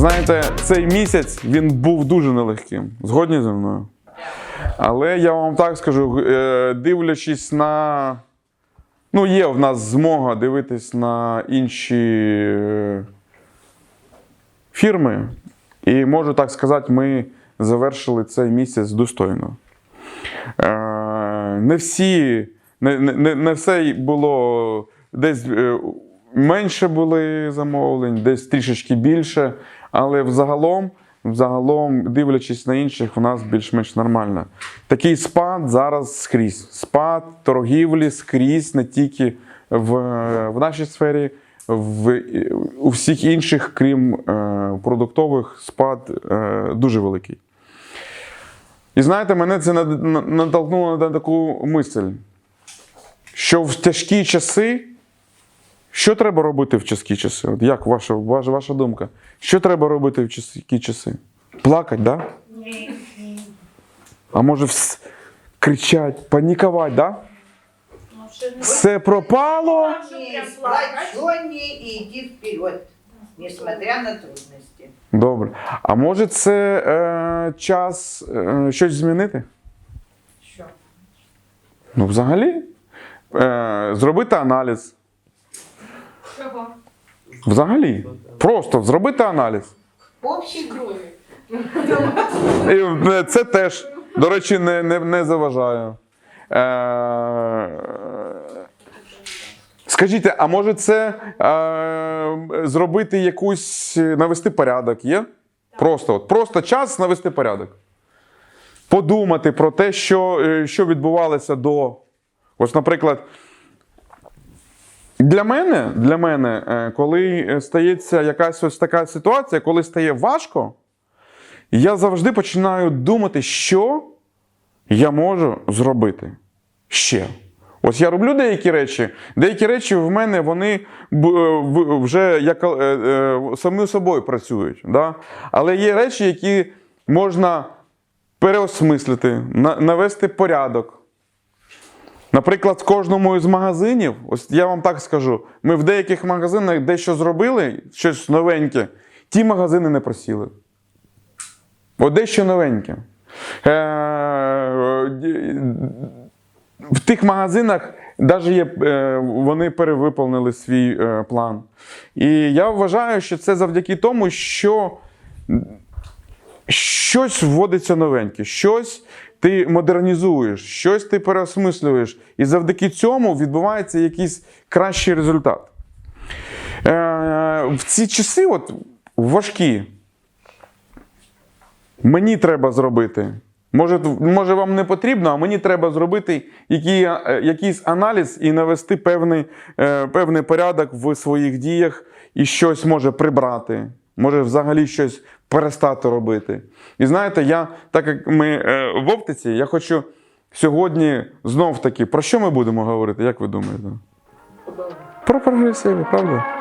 Знаєте, цей місяць він був дуже нелегким. Згодні зі мною. Але я вам так скажу, е, дивлячись на. Ну, є в нас змога дивитись на інші е, фірми. І можу так сказати, ми завершили цей місяць достойно. Е, Не всі, не, не, не все було десь менше були замовлень, десь трішечки більше. Але взагалом, взагалом, дивлячись на інших, у нас більш-менш нормально. Такий спад зараз скрізь. Спад торгівлі скрізь, не тільки в, в нашій сфері, в, у всіх інших, крім е, продуктових, спад е, дуже великий. І знаєте, мене це натолкнуло на таку мисль, що в тяжкі часи, що треба робити в тяжкі часи? От як ваша, ваша, ваша думка? Що треба робити в тяжкі часи? Плакати, да? Ні. А може вс... кричать, панікувати, да? Все пропало. Не плакать. и вперед, несмотря на трудности. Добре. А може це е, час е, щось змінити? Що? Ну, взагалі, е, зробити аналіз. Чого? Взагалі. Просто зробити аналіз. Общий кровь. І е, це теж, до речі, не, не, не заважає. Е, скажіть, а може це е, зробити якусь, навести порядок є? Просто, от, просто час навести порядок. Подумати про те, що, е, що відбувалося до. Ось, наприклад, для мене, для мене, е, коли стається якась ось така ситуація, коли стає важко, я завжди починаю думати, що я можу зробити ще. Ось я роблю деякі речі. Деякі речі в мене вони е, вже як е, е, самі собою працюють. Да? Але є речі, які можна переосмислити, навести порядок. Наприклад, в кожному із магазинів, ось я вам так скажу, ми в деяких магазинах дещо зробили, щось новеньке, ті магазини не просіли. От дещо новеньке. Е, в тих магазинах навіть є, е, вони перевиповнили свій е, план. І я вважаю, що це завдяки тому, що щось вводиться новеньке, щось ти модернізуєш, щось ти переосмислюєш. І завдяки цьому відбувається якийсь кращий результат. Е, в ці часи, от, важкі, мені треба зробити. Може, може, вам не потрібно, а мені треба зробити який, е, якийсь аналіз і навести певний, е, певний порядок в своїх діях і щось може прибрати, може взагалі щось перестати робити. І знаєте, я, так як ми е, в оптиці, я хочу сьогодні знов таки, про що ми будемо говорити, як ви думаєте? Про прогресиви, правда?